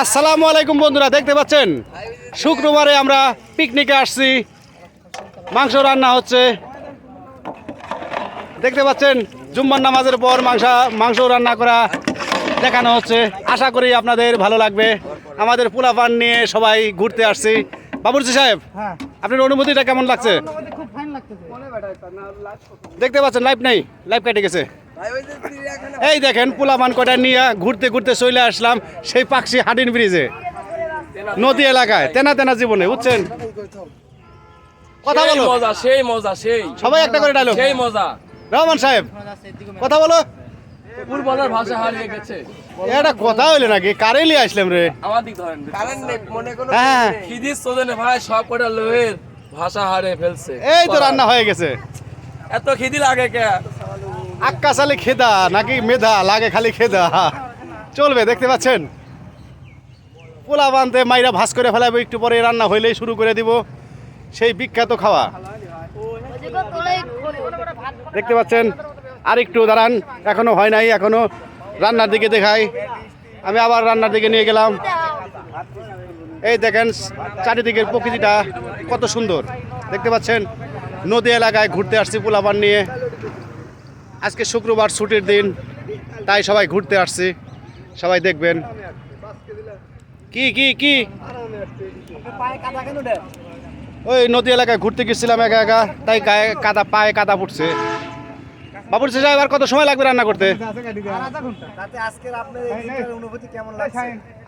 আসসালামু আলাইকুম বন্ধুরা দেখতে পাচ্ছেন? শুক্রবারে আমরা পিকনিকে আসছি। মাংস রান্না হচ্ছে। দেখতে পাচ্ছেন জুম্মার নামাজের পর মাংস মাংস রান্না করা দেখানো হচ্ছে। আশা করি আপনাদের ভালো লাগবে। আমাদের পোলাপান নিয়ে সবাই ঘুরতে আসছি। বাবুরচি সাহেব হ্যাঁ। আপনার অনুমতিটা কেমন লাগছে? দেখতে পাচ্ছেন লাইভ নেই লাইভ কেটে গেছে। এই দেখেন পোলাপান কটা নিয়ে ঘুরতে ঘুরতে চলে আসলাম সেই পাকসি হাডিন ব্রিজে। নদী এলাকায় তেনা তেনা জীবনে বুঝছেন? কথা বলো। মজা সেই মজা সেই। সবাই একটা করে ডায়লগ সেই মজা। রহমান সাহেব কথা বলো। ফুটবলের ভাষা হারিয়ে গেছে। এটা কথা হইল নাকি? কারেলি আসলাম রে। আমার দিক ধরেন। হ্যাঁ সোজনে ভাই সব কটা ভাষা হারিয়ে ফেলছে। এই তো রান্না হয়ে গেছে। এত খিদি লাগে কে? আক্কা সালি খেদা নাকি মেধা? লাগে খালি খেদা। চলবে, দেখতে পাচ্ছেন? পোলা বানতে মাইরা ভাস করে ফেলাবো, একটু পরে রান্না হইলেই শুরু করে দিব। সেই বিখ্যাত খাওয়া। দেখতে পাচ্ছেন? আর একটু দাঁড়ান, এখনও হয় নাই, এখনও। রান্নার দিকে দেখাই। আমি আবার রান্নার দিকে নিয়ে গেলাম। এই দেখেন, চারিদিকের প্রকৃতিটা কত সুন্দর। দেখতে পাচ্ছেন? নদী এলাকায় ঘুরতে আসছি পোলাপান নিয়ে। আজকে শুক্রবার ছুটির দিন তাই সবাই ঘুরতে আসছি। সবাই দেখবেন। কি কি কি? ওই নদী এলাকায় ঘুরতে গেছিলাম একা একা তাই গায়ে কাদা পায়ে কাদা পড়ছে। বাবুর সাহেব আর কত সময় লাগবে রান্না করতে?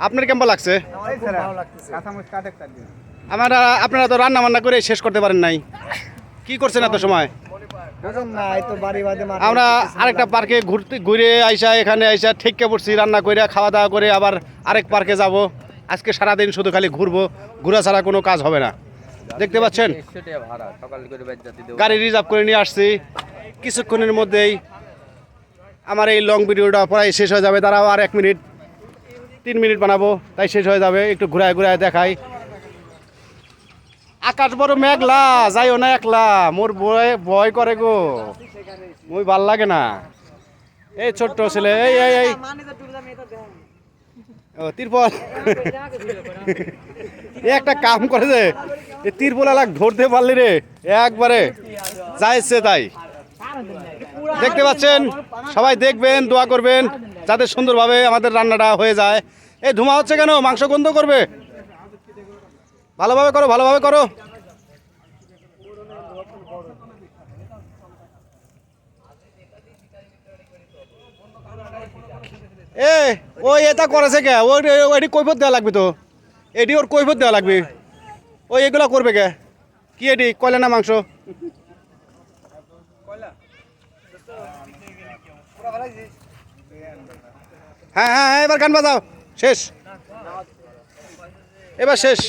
আপনার কেমন লাগছে? আমরা আপনারা তো রান্না বান্না করে শেষ করতে পারেন নাই। কি করছেন এত সময়? আমরা আরেকটা পার্কে ঘুরতে ঘুরে আইসা এখানে আইসা ঠিককে পড়ছি রান্না করে খাওয়া দাওয়া করে আবার আরেক পার্কে যাব। আজকে সারাদিন শুধু খালি ঘুরবো ঘোরা ছাড়া কোনো কাজ হবে না। দেখতে পাচ্ছেন? গাড়ি রিজার্ভ করে নিয়ে আসছি। কিছুক্ষণের মধ্যেই আমার এই লং ভিডিওটা প্রায় শেষ হয়ে যাবে। তারাও আর এক মিনিট তিন মিনিট বানাবো তাই শেষ হয়ে যাবে। একটু ঘুরায় ঘুরায় দেখাই। আকাশ বড় মেঘলা, যাইও না একলা, মোর ভয় ভয় করে গো। মুই ভালো লাগে না। এই ছোট্ট ছেলে, এই এই এই। ও, তিরপল। এ একটা কাম করে যে এ তিরপল এলাক ধরতে পারলি রে, একবারে। যাইছে তাই। দেখতে পাচ্ছেন? সবাই দেখবেন, দোয়া করবেন, যাতে সুন্দরভাবে আমাদের রান্নাটা হয়ে যায়। এই ধুমা হচ্ছে কেন? মাংস গন্ধ করবে? ভালোভাবে করো ভালোভাবে করো। এ ওই এটা করেছে কে? ওই এটি কৈফত দেওয়া লাগবে তো? এটি ওর কৈফত দেওয়া লাগবে। ওই এগুলা করবে কে? কি এটি? কয়লা না মাংস? হ্যাঁ হ্যাঁ হ্যাঁ এবার গান বাজাও। শেষ। এবার শেষ।